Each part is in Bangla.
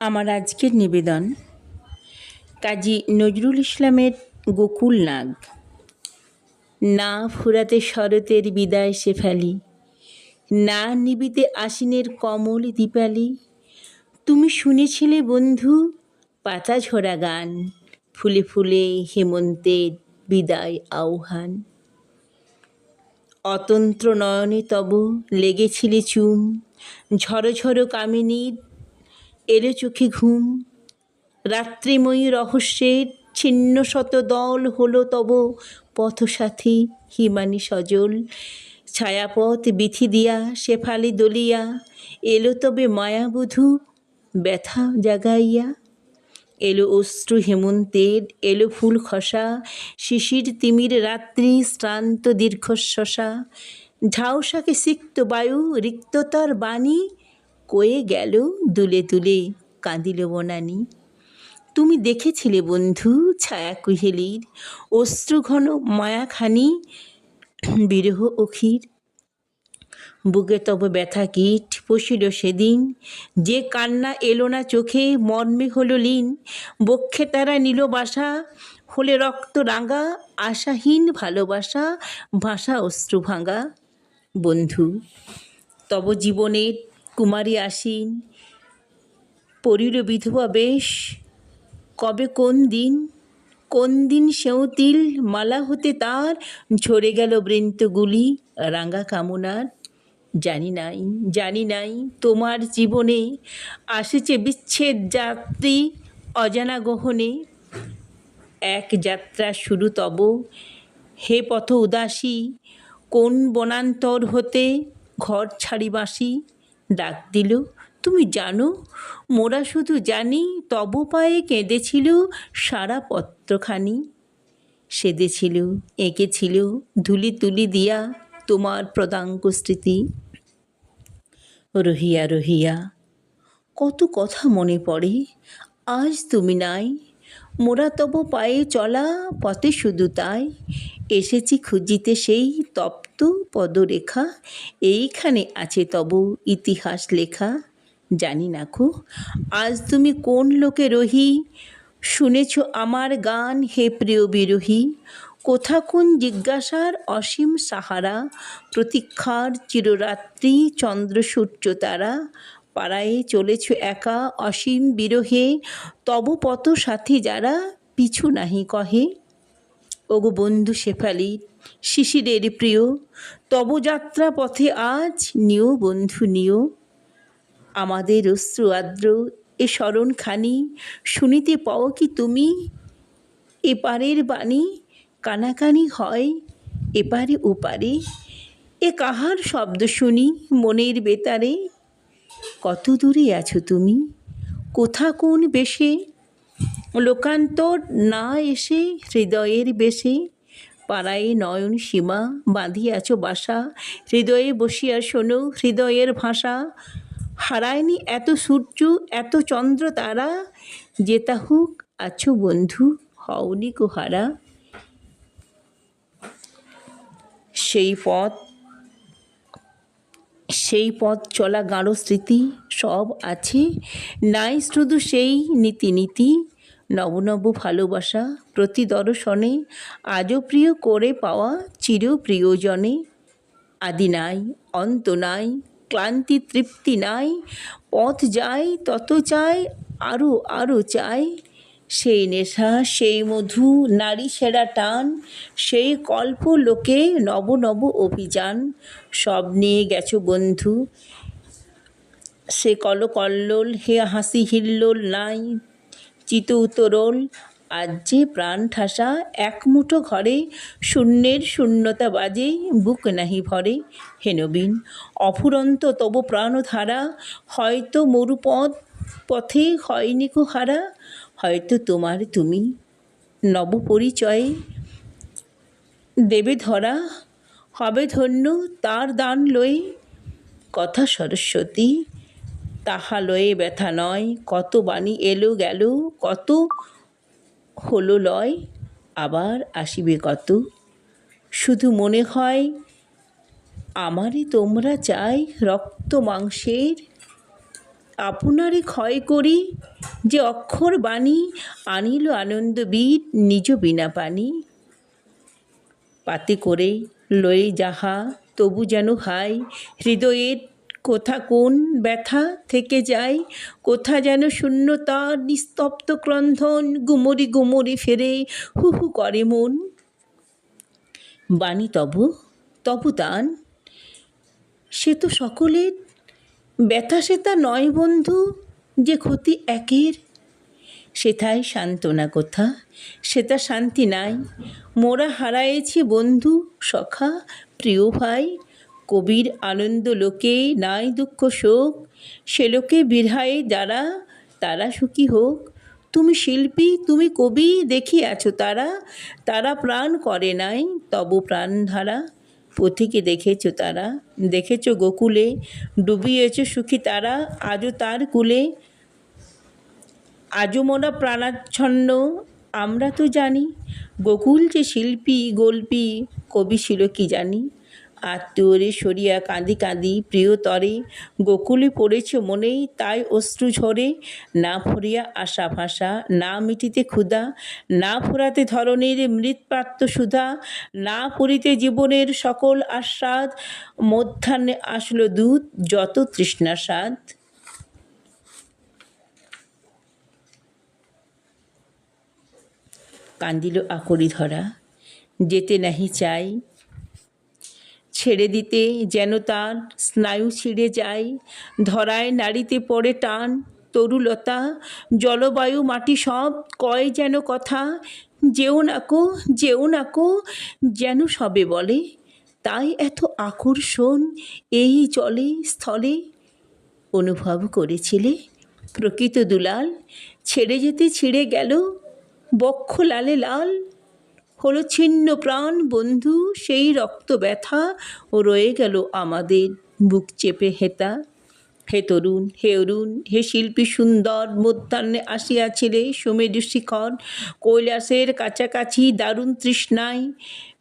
আমার আজকের নিবেদন, কাজী নজরুল ইসলামের গোকুল নাগ। না ফুরাতে শরতের বিদায় সে ফেলি, না নিবিতে আশ্বিনের কমল দীপালি। তুমি শুনেছিলে বন্ধু পাতা ঝরা গান, ফুলে ফুলে হেমন্তের বিদায় আহ্বান। অতন্ত্র নয়নে তব লেগেছিলে চুম ঝড়ো কামিনীর এলো চোখে ঘুম। রাত্রিময়ী রহস্যের ছিন্ন শত দল হলো তব পথসাথী হিমানি সজল। ছায়াপথ বিথি দিয়া শেফালি দলিয়া, এলো তবে মায়াবধূ ব্যথা জাগাইয়া। এলো অশ্রু হেমন্তের, এলো ফুল খসা, শিশির তিমির রাত্রি শ্রান্ত দীর্ঘশ্বাসা ঝাউসাকে সিক্ত বায়ু, রিক্ততার বাণী কয়ে গেল দুলে তুলে কাঁদিল বনানি। তুমি দেখেছিলে বন্ধু ছায়া কুহেলির অশ্রুঘন মায়াখানি, বিরহ অখির। বুকে তব ব্যথা কীট পশিল সেদিন, যে কান্না এলো না চোখে মর্মে হলো লীন। বক্ষে তারা নিল বাসা, হলে রক্ত রাঙা, আশাহীন ভালোবাসা, ভাষা অশ্রু ভাঙা। বন্ধু, তব জীবনের কুমারী আসীন। পরিল বিধবা বেশ। কবে কোন দিন? কোন দিন সেউতিল মালা হতে তার? ঝরে গেল বৃন্তগুলি রাঙা কামনার। জানি নাই জানি নাই তোমার জীবনে আসেছে বিচ্ছেদ যাত্রী অজানা গহনে। এক যাত্রা শুরু তব। হে পথ উদাসী, কোন বনান্তর হতে ঘর ছাড়ি বাসি ডাক দিল, তুমি জানো, মোরা শুধু জানি, তব পায়ে কেঁদেছিল সারা পত্রখানি। সেদেছিল এঁকেছিল, ধুলি তুলি দিয়া তোমার প্রদাঙ্ক স্মৃতি। রহিয়া রহিয়া, কত কথা মনে পড়ে, আজ তুমি নাই, মোরা তব পায়ে চলা পথে শুধু তাই এসেছি খুঁজিতে সেই তপ্ত পদরেখা। এইখানে আছে তব ইতিহাস লেখা। জানি না খো, আজ তুমি কোন লোকে রহি? শুনেছ আমার গান হে প্রিয় বিরোহী। কোথা কোন জিজ্ঞাসার অসীম সাহারা? প্রতীক্ষার চিররাত্রি চন্দ্র সূর্য তারা। পাড়ায় চলেছ একা অসীম বিরহে, তব পত সাথী যারা, পিছু নাহি কহে। ওগো বন্ধু শেফালি, শিশিরের প্রিয় তব যাত্রা পথে আজ নিও বন্ধু নিও। আমাদের অশ্রু আদ্র এ স্মরণখানি শুনিতে পাও কি তুমি? এপারের বাণী কানাকানি হয় এপারে ওপারে এ কাহার শব্দ শুনি মনের বেতারে? কত দূরে আছো তুমি? কোথা কোন বেশে লোকান্তর না এসে হৃদয়ের বেশে পাড়ায় নয়ন সীমা বাঁধিয়াছ বাসা। হৃদয়ে বসিয়া শোনো হৃদয়ের ভাষা। হারায়নি এত সূর্য, এত চন্দ্র তারা। যেতা হোক আছো বন্ধু, হওনি কোহারা। সেই পথ সেই পথ চলা গাঢ় স্মৃতি সব আছে। নাই শুধু সেই নীতি নীতি নব নব ভালোবাসা প্রতি দর্শনে আজও প্রিয় করে পাওয়া চির প্রিয়জনে আদি নাই, অন্ত নাই, ক্লান্তি তৃপ্তি নাই, পথ যাই তত চাই আরও আরও চাই সেই নেশা, সেই মধু, নারী সেরা টান, সেই কল্প লোকে নব নব অভিযান। সব নিয়ে গেছো বন্ধু, সে কল কল্লোল হে হাসি হিল্লোল নাই চিত উতরোল আজ যে প্রাণ ঠাসা এক মুঠো ঘরে, শূন্যের শূন্যতা বাজে, বুক নাহি ভরে। হে নবীন, অফুরন্ত তব প্রাণধারা, হয়তো মরুপথ, পথে হয়নি হারা, হয়তো তোমার তুমি নব পরিচয়ে দেবে ধরা, হবে ধন্য তার দান লয়ে। কথা সরস্বতী তাহা লয়ে ব্যথা নয়, কত বাণী এলো গেল, কত হলো লয়, আবার আসিবে কত? শুধু মনে হয়, আমারই তোমরা চাই রক্ত মাংসের। আপনারে ক্ষয় করি যে অক্ষর বাণী, আনিল আনন্দ বীর নিজ বিনা পানি। পাতে করে লয়ে যাহা তবু যেন হাই হৃদয়ের কোথা কোন ব্যথা থেকে যায়, কোথা যেন শূন্যতা, নিস্তব্ধ ক্রন্ধন গুমরি গুমরি ফেরে, হু হু করে মন। বাণী তব দান। সে তো সকলের, ব্যথা সেতা নয় বন্ধু, যে ক্ষতি একের। সেথায় সান্ত্বনা কোথা সেটা শান্তি নাই। মোরা হারায়েছি বন্ধু, সখা, প্রিয় ভাই। কবির আনন্দ লোকে নাই দুঃখ শোক। সে লোকে বিধায় যারা, তারা সুখী হোক। তুমি শিল্পী, তুমি কবি, দেখিয়াছ তারা। তারা প্রাণ করে নাই, তব প্রাণ ধারা। পথিকে দেখেছ তারা, দেখেছ গোকুলে। ডুবিয়েছ সুখী তারা, আজও তার কুলে। আজও মোরা প্রাণাচ্ছন্ন, আমরা তো জানি। গোকুল যে শিল্পী, গল্পী, কবি ছিল কি জানি। আত্মীয়রে সরিয়া কাঁদি কাঁদি, প্রিয়তরে গোকুলে পড়েছে মনেই তাই অশ্রু ঝরে। না ফরিয়া আশা ভাষা, না মিটিতে ক্ষুধা, না ফোরাতে ধরনের মৃৎপ্রাপ্ত সুধা, না পড়িতে জীবনের সকল আস্বাদ, মধ্যাহ্নে আসলো দুধ, যত তৃষ্ণা স্বাদ। কান্দিল আকরি ধরা যেতে নাহি চাই ছেড়ে দিতে যেন তার স্নায়ু ছিঁড়ে যায়। ধরায় নাড়িতে পড়ে টান। তরুলতা, জলবায়ু, মাটি সব কয় যেন কথা। যেও নাকো যেও নাকো যেন সবে বলে। তাই এত আকর্ষণ এই জলে, স্থলে অনুভব করেছিলে? প্রকৃত দুলাল, ছেড়ে যেতে ছিঁড়ে গেল বক্ষ লালে লাল। হলো ছিন্ন প্রাণ বন্ধু, সেই রক্ত ব্যথা ও রয়ে গেল আমাদের। বুক চেপে হেতা। হে তরুণ, হে অরুণ, হে শিল্পী সুন্দর মধ্যাহ্নে আসিয়াছিলে সুমেরু শিখর। কৈলাসের কাছাকাছি দারুণ তৃষ্ণায়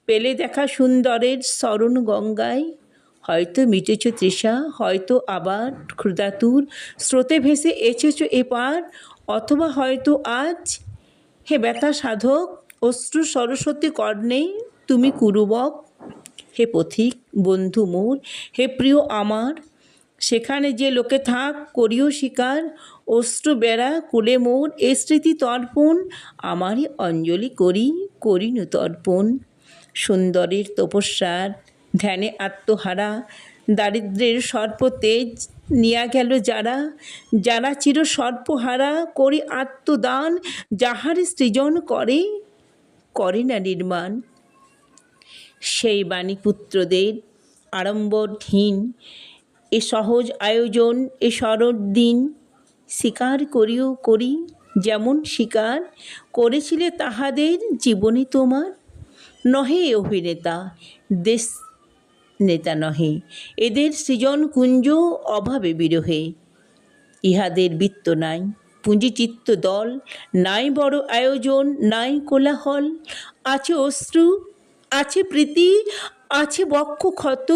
পেলে দেখা সুন্দরের স্মরণ গঙ্গায়। হয়তো মিটেছ তৃষা, হয়তো আবার ক্ষুধাতুর। স্রোতে ভেসে এসেছ এপার, অথবা হয়তো আজ। হে ব্যথা সাধক অশ্রু সরস্বতী কর্ণেই তুমি কুরুবক। হে পথিক, বন্ধু মোর, হে প্রিয় আমার, সেখানে যে লোকে থাক, করিও শিকার। অশ্রু বেড়া কুলে মোর, এ স্মৃতি তর্পণ, আমারই অঞ্জলি করি, করিনু তর্পণ। সুন্দরীর তপস্যার ধ্যানে আত্মহারা, দারিদ্রের সর্প তেজ নিয়া গেল যারা। যারা চির সর্পহারা, করি আত্মদান যাহার সৃজন করে করে না নির্মাণ। সেই বাণীপুত্রদের আড়ম্বরহীন এ সহজ আয়োজন, এ সরল দিন স্বীকার করিও করি, যেমন স্বীকার করেছিলে তাহাদের জীবনী তোমার। নহে অভিনেতা, দেশ নেতা নহে, এদের সৃজন কুঞ্জ অভাবে বিরহে, ইহাদের বৃত্ত নাই। পুঁজিচিত্ত দল, নাই বড় আয়োজন, নাই কোলাহল। আছে অশ্রু, আছে প্রীতি, আছে বক্ষ ক্ষত,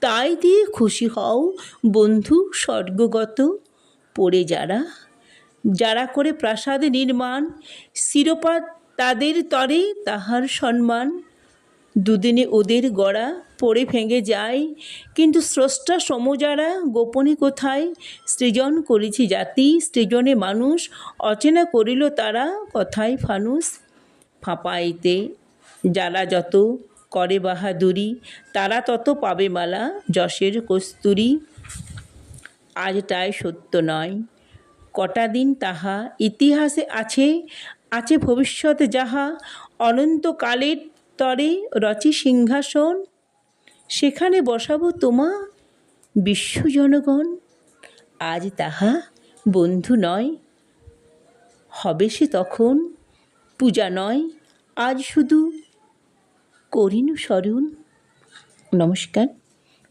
তাই দিয়ে খুশি হও বন্ধু স্বর্গগত। পড়ে যারা যারা করে প্রাসাদে নির্মাণ, শিরোপা তাদের তরে তাহার সম্মান। দুদিনে ওদের গড়া পড়ে ভেঙে যায়। কিন্তু স্রষ্টা সমজারা গোপনে কোথায়? সৃজন করেছি জাতি, সৃজনে মানুষ, অচেনা করিল তারা কথায় ফানুস ফাঁপাইতে যারা যত করে বাহাদুরি, তারা তত পাবে মালা যশের কস্তুরি। আজ তাই সত্য নয়, কটা দিন তাহা ইতিহাসে আছে আছে ভবিষ্যতে যাহা। অনন্তকালের তরে রচি সিংহাসন সেখানে বসাবো তোমা বিশ্ব জনগণ আজ তাহা বন্ধু নয়। হবে সে তখন পূজা নয়। আজ শুধু করিনু স্মরণ। নমস্কার।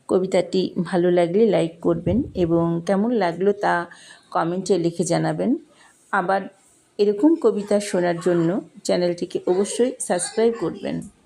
কবিতাটি ভালো লাগলে লাইক করবেন এবং কেমন লাগল তা কমেন্টে লিখে জানাবেন। আবার এরকম কবিতা শোনার জন্য চ্যানেলটিকে অবশ্যই সাবস্ক্রাইব করবেন।